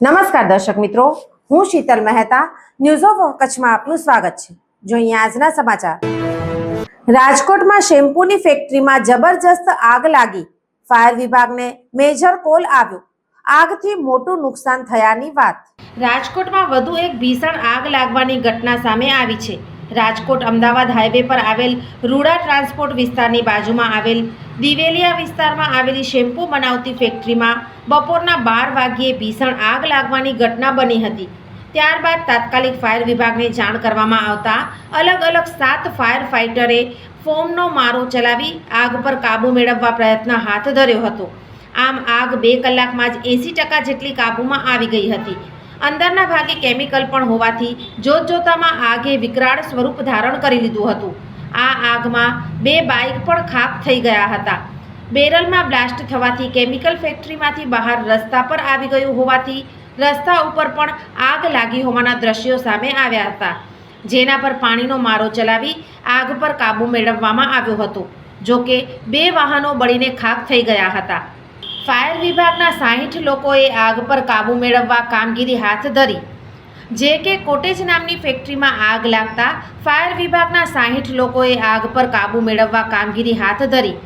નમસ્કાર દર્શક મિત્રો, હું શીતલ મહેતા ન્યૂઝ ઓફ કચ્છમાં આપનું સ્વાગત છે. જોઈએ આજના સમાચાર. રાજકોટમાં શેમ્પૂની ફેક્ટરીમાં જબરજસ્ત આગ લાગી. ફાયર વિભાગને મેજર કોલ આવ્યો. આગથી મોટું નુકસાન થયાની વાત. રાજકોટમાં વધુ એક ભીષણ આગ લાગવાની ઘટના સામે આવી છે. રાજકોટ અમદાવાદ હાઈવે પર આવેલ રૂડા ટ્રાન્સપોર્ટ વિસ્તારની બાજુમાં આવેલ દિવેલિયા વિસ્તારમાં આવેલી શેમ્પૂ બનાવતી ફેક્ટરીમાં બપોરના બાર વાગ્યે ભીષણ આગ લાગવાની ઘટના બની હતી. ત્યારબાદ તાત્કાલિક ફાયર વિભાગને જાણ કરવામાં આવતા અલગ અલગ સાત ફાયર ફાઇટરે ફોમનો મારો ચલાવી આગ પર કાબૂ મેળવવા પ્રયત્ન હાથ ધર્યો હતો. આમ આગ બે કલાકમાં જ એંસી ટકા જેટલી કાબૂમાં આવી ગઈ હતી. અંદરના ભાગે કેમિકલ પણ હોવાથી જોતજોતામાં આગે વિકરાળ સ્વરૂપ ધારણ કરી લીધું હતું. આ આગમાં બે બાઇક પણ ખાક થઈ ગયા હતા. બેરલમાં બ્લાસ્ટ થવાથી કેમિકલ ફેક્ટરીમાંથી બહાર રસ્તા પર આવી ગયું હોવાથી રસ્તા ઉપર પણ આગ લાગી હોવાના દ્રશ્યો સામે આવ્યા હતા. જેના પર પાણીનો મારો ચલાવી આગ પર કાબૂ મેળવવામાં આવ્યો હતો જો કે બે વાહનો બળીને ખાક થઈ ગયા હતા. ફાયર વિભાગના સાહીઠ લોકોએ આગ પર કાબૂ મેળવવા કામગીરી હાથ ધરી. જે કે કોટેજ નામની ફેક્ટરીમાં આગ લાગતા ફાયર વિભાગના સાહીઠ લોકોએ આગ પર કાબૂ મેળવવા કામગીરી હાથ ધરી.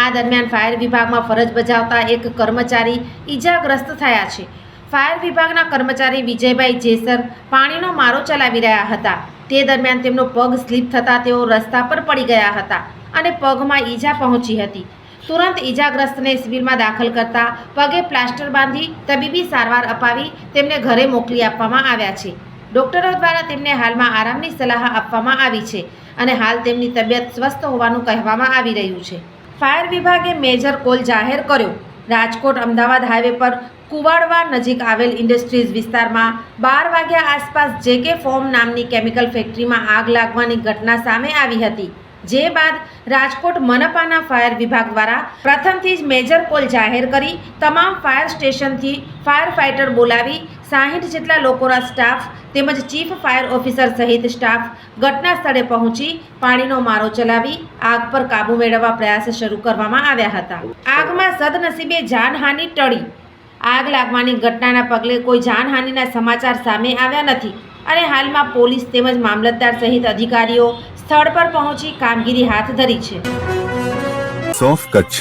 આ દરમિયાન ફાયર વિભાગમાં ફરજ બજાવતા એક કર્મચારી ઈજાગ્રસ્ત થયા છે. ફાયર વિભાગના કર્મચારી વિજયભાઈ જેસર પાણીનો મારો ચલાવી રહ્યા હતા. તે દરમિયાન તેમનો પગ સ્લીપ થતાં તેઓ રસ્તા પર પડી ગયા હતા અને પગમાં ઈજા પહોંચી હતી. તુરંત ઈજાગ્રસ્તને શિબિરમાં દાખલ કરતા પગે પ્લાસ્ટર બાંધી તબીબી સારવાર અપાવી તેમને ઘરે મોકલી આપવામાં આવ્યા છે. ડોક્ટરો દ્વારા તેમને હાલમાં આરામની સલાહ આપવામાં આવી છે અને હાલ તેમની તબિયત સ્વસ્થ હોવાનું કહેવામાં આવી રહ્યું છે. ફાયર વિભાગે મેજર કોલ જાહેર કર્યો. રાજકોટ અમદાવાદ હાઈવે પર કુવાડવા નજીક આવેલ ઇન્ડસ્ટ્રીઝ વિસ્તારમાં બાર વાગ્યા આસપાસ જે કે ફોર્મ નામની કેમિકલ ફેક્ટરીમાં આગ લાગવાની ઘટના સામે આવી હતી. જે બાદ રાજકોટ મનપાના ફાયર વિભાગ દ્વારા પ્રથમથી જ મેજર કોલ જાહેર કરી તમામ ફાયર સ્ટેશનથી ફાયર ફાઇટર બોલાવી સાહીઠ જેટલા લોકોના સ્ટાફ તેમજ ચીફ ફાયર ઓફિસર સહિત સ્ટાફ ઘટના સ્થળે પહોંચી પાણીનો મારો ચલાવી આગ પર કાબૂ મેળવવા પ્રયાસ શરૂ કરવામાં આવ્યા હતા. આગમાં સદનસીબે જાનહાનિ ટળી. આગ લાગવાની ઘટનાના પગલે કોઈ જાનહાનિના સમાચાર સામે આવ્યા નથી. અને હાલમાં પોલીસ તેમજ મામલતદાર સહિત અધિકારીઓ સ્થળ પર પહોંચી કામગીરી હાથ ધરી છે. સોફ Kutch.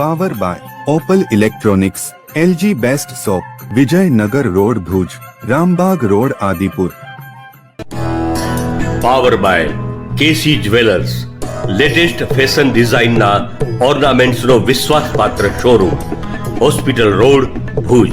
Power by Opal electronics LG best shop Vijaynagar road Bhuj Rambag road Adipur. Power by KC jewellers latest fashion ડિઝાઇનના ઓર્નામેન્ટ્સનો વિશ્વાસપાત્ર શોરૂમ હોસ્પિટલ રોડ ભુજ.